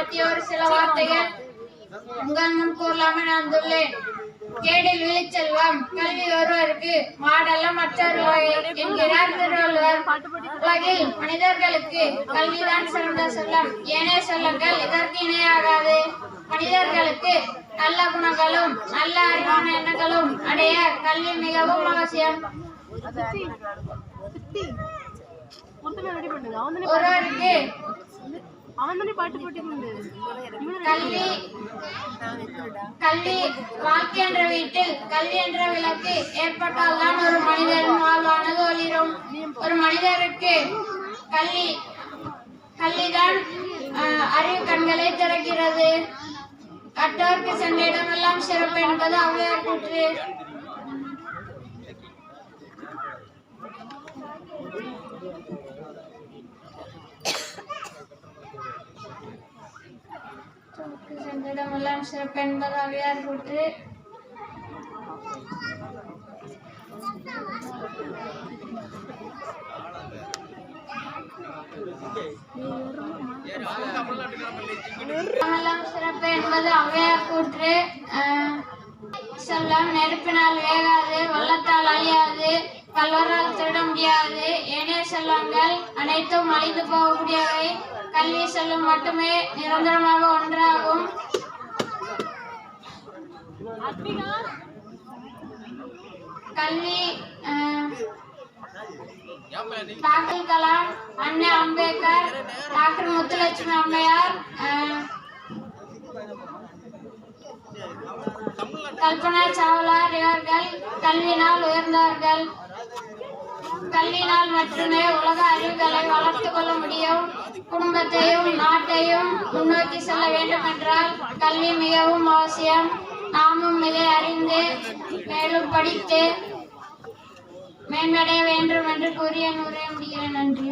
பற்றி ஒரு சில வார்த்தைகள் உங்கள் முன் கூறலாமல் நான் வந்துள்ளேன். கேடில் விழிச்செல்வம் கல்வி ஒருவருக்கு மாடல்ல மற்றொரு வகை என்கிறார் திருவள்ளுவர். உலகில் மனிதர்களுக்கு கல்விதான் சிறந்த செல்லம். ஏனைய செல்லங்கள் இதற்கு இணையாகாது. மனிதர்களுக்கு நல்ல குணங்களும் நல்ல அறிவான எண்ணங்களும் அடைய கல்வி மிகவும் அவசியம். ஒருவருக்கு அவன் பாட்டு போட்டிருந்து கல்வி. கல்வி. வாழ்க்கை என்ற வீட்டில் கல்வி என்ற விளக்கு ஏற்பட்டால் தான் ஒரு மனிதரின் வாழ்வானது ஒளிரும். ஒரு மனிதருக்கு கல்வி கல்விதான் அறிவு கண்களை திறக்கிறது. கற்றோருக்கு சென்ற இடமெல்லாம் சிறப்பு என்பது ஔவையார் கூற்று. Thank you. இடமெல்லாம் சிறப்பு என்பது கூற்று. சிறப்பு என்பது ஔவையார் கூற்று. சொல்லம் செல்லம் நெருப்பினால் வேகாது வள்ளத்தால் அழியாது கல்வரால் திருட முடியாது. ஏனைய செல்வங்கள் அனைத்தும் அழிந்து போகக்கூடியவை. கல்வி செல்லும் மட்டுமே நிரந்தரமாக ஒன்றாகும். கல்வி டாக்டர் கலாம் அண்ணா அம்பேத்கர் டாக்டர் முத்துலட்சுமி அம்மையார் கல்பனா சாவ்லா இவர்கள் கல்வியினால் உயர்ந்தார்கள் கல்வியினால் மட்டுமே உலக அறிவுகளை வளர்த்துக் கொள்ள முடியும். குடும்பத்தையும் நாட்டையும் முன்னோக்கி செல்ல வேண்டும் என்றால் கல்வி மிகவும் அவசியம். நாமும் இதை அறிந்து மேலும் படித்து மேம்படைய வேண்டும் என்று கூறிய நூறே முடிகிறேன். நன்றி